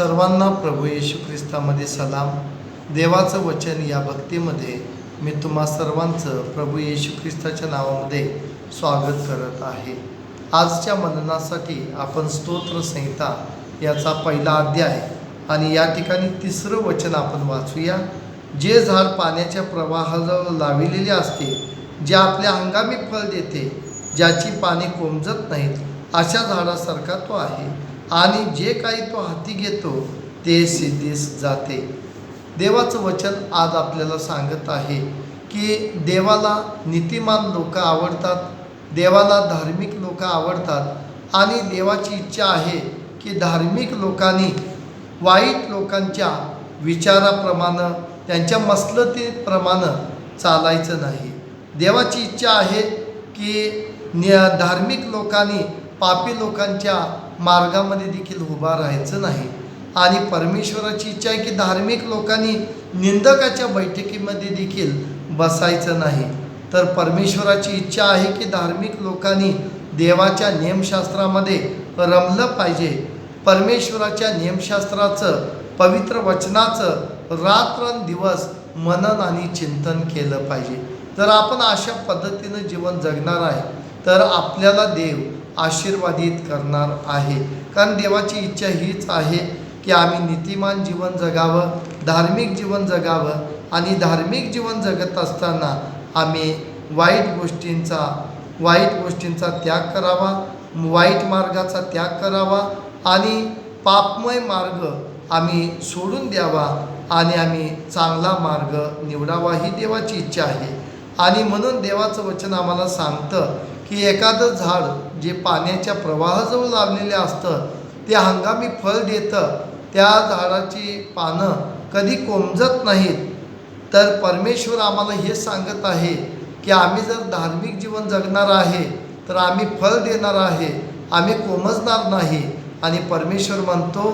सर्वांना प्रभू येशू ख्रिस्तामध्ये सलाम. देवाचं वचन या भक्तीमध्ये मी तुम्हा सर्वांचं प्रभू येशू ख्रिस्ताच्या नावामध्ये स्वागत करत आहे. आजच्या मननासाठी आपण स्तोत्र संहिता याचा पहिला अध्याय आणि या ठिकाणी तिसरं वचन आपण वाचूया. जे झाड पाण्याच्या प्रवाहाजवळ लाविलेले असते जे आपल्या हंगामी फळ देते ज्याची पाने कोमजत नाहीत अशा झाडासारखा तो आहे. आणि जे काही तो हाती घेतो ते सिद्धीस जाते. देवाचं वचन आज आपल्याला सांगत आहे की देवाला नीतिमान लोक आवडतात देवाला धार्मिक लोक आवडतात आणि देवाची इच्छा आहे की धार्मिक लोकांनी वाईट लोकांच्या विचाराप्रमाणे त्यांच्या मसलतीप्रमाणे चालायचं नाही. देवाची इच्छा आहे की धार्मिक लोकांनी पापी लोकांच्या मार्गामध्ये देखील उभा राहायचं नाही. आणि परमेश्वराची इच्छा आहे की धार्मिक लोकांनी निंदकाच्या बैठकीमध्ये देखील बसायचं नाही. तर परमेश्वराची इच्छा आहे की धार्मिक लोकांनी देवाच्या नियमशास्त्रामध्ये रमलं पाहिजे. परमेश्वराच्या नियमशास्त्राचं पवित्र वचनाचं रात्रंदिवस मनन आणि चिंतन केलं पाहिजे. तर आपण अशा पद्धतीनं जीवन जगणार आहे. तर आपल्याला देव आशीर्वादित करणार आहे. कारण देवाची इच्छा हीच आहे की आम्ही नीतिमान जीवन जगावं धार्मिक जीवन जगावं आणि धार्मिक जीवन जगत असताना आम्ही वाईट गोष्टींचा वाईट गोष्टींचा त्याग करावा वाईट मार्गाचा त्याग करावा आणि पापमय मार्ग आम्ही सोडून द्यावा आणि आम्ही चांगला मार्ग निवडावा ही देवाची इच्छा आहे. आणि म्हणून देवाचं वचन आम्हाला सांगतं की एखादं झाड जे पाण्याच्या प्रवाहाजवळ लावलेले असतं ते हंगामी फळ देतं त्या झाडाची पानं कधी कोमजत नाहीत. तर परमेश्वर आम्हाला हे सांगत आहे की आम्ही जर धार्मिक जीवन जगणार आहे तर आम्ही फळ देणार आहे आम्ही कोमजणार नाही. आणि परमेश्वर म्हणतो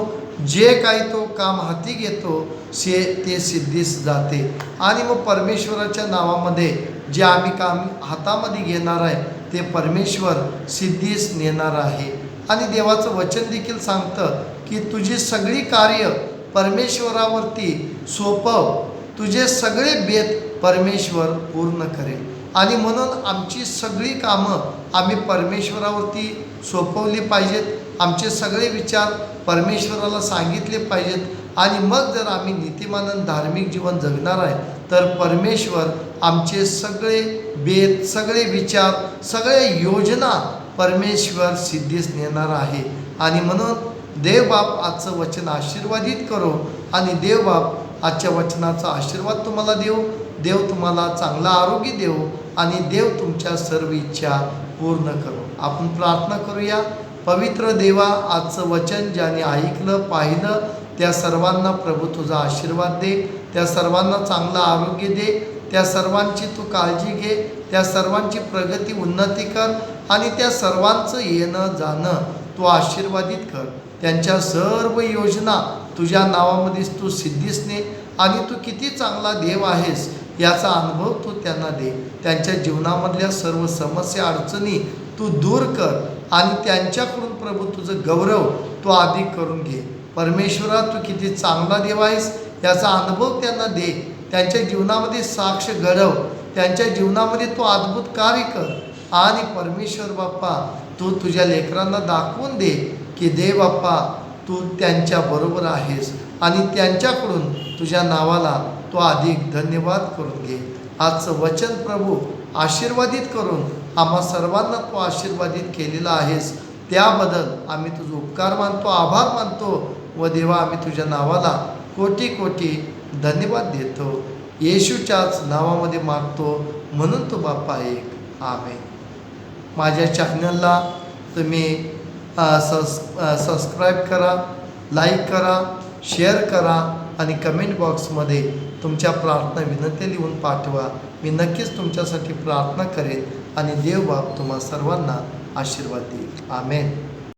जे काही तो काम हाती घेतो से ते सिद्धीस जाते. आणि मग परमेश्वराच्या नावामध्ये जे आम्ही काम हातामध्ये घेणार आहे ते परमेश्वर सिद्धीस नेणार आहे. आणि देवाचं वचन देखील सांगतं की तुझी सगळी कार्य परमेश्वरावरती सोपव. तुझे सगळे बेत परमेश्वर पूर्ण करेल. आणि म्हणून आमची सगळी कामं आम्ही परमेश्वरावरती सोपवली पाहिजेत. आमचे सगळे विचार परमेश्वराला सांगितले पाहिजेत. आणि मग जर आम्ही नीतिमानन धार्मिक जीवन जगणार आहे तर परमेश्वर आमचे सगळे बेत सगळे विचार सगळे योजना परमेश्वर सिद्धीस नेणार आहे. आणि म्हणून देवबाप आजचं वचन आशीर्वादित करो आणि देवबाप आजच्या वचनाचा आशीर्वाद तुम्हाला देऊ देव तुम्हाला चांगला आरोग्य देऊ आणि देव तुमच्या सर्व इच्छा पूर्ण करो. आपण प्रार्थना करूया. पवित्र देवा आजचं वचन ज्याने ऐकलं पाहिलं त्या सर्वांना प्रभू तुझा आशीर्वाद दे त्या सर्वांना चांगलं आरोग्य दे त्या सर्वांची तू काळजी घे त्या सर्वांची प्रगती उन्नती कर आणि त्या सर्वांचं येणं जाणं तू आशीर्वादित कर. त्यांच्या सर्व योजना तुझ्या नावामध्येच तू सिद्धीस ने आणि तू किती चांगला देव आहेस याचा अनुभव तू त्यांना दे. त्यांच्या जीवनामधल्या सर्व समस्या अडचणी तू दूर कर आणि त्यांच्याकडून प्रभू तुझं गौरव तू अधिक करून घे. परमेश्वरा तू किती चांगला देव आहेस याचा अनुभव त्यांना दे. त्यांच्या जीवनामध्ये साक्ष घडव. त्यांच्या जीवनामध्ये तू अद्भुत कार्य कर. आणि परमेश्वर बाप्पा तू तुझ्या लेकरांना दाखवून दे की दे बाप्पा तू त्यांच्या बरोबर आहेस. आणि त्यांच्याकडून तुझ्या नावाला तो अधिक धन्यवाद करून घे. आजचं वचन प्रभू आशीर्वादित करून आम्हा सर्वांना तू आशीर्वादित केलेला आहेस. त्याबद्दल आम्ही तुझं उपकार मानतो आभार मानतो. व देवा आम्ही तुझ्या नावाला कोटी कोटी धन्यवाद देतो. येशूच्याच नावामध्ये मागतो म्हणून तो बाप्पा एक. आम्ही माझ्या चॅनलला तुम्ही अ, सस सबस्क्राईब करा लाईक करा शेअर करा आणि कमेंट बॉक्समध्ये तुमच्या प्रार्थना विनंती लिहून पाठवा. मी नक्कीच तुमच्यासाठी प्रार्थना करेन आणि देवबाप तुम्हा सर्वांना आशीर्वाद देईल. आमेन.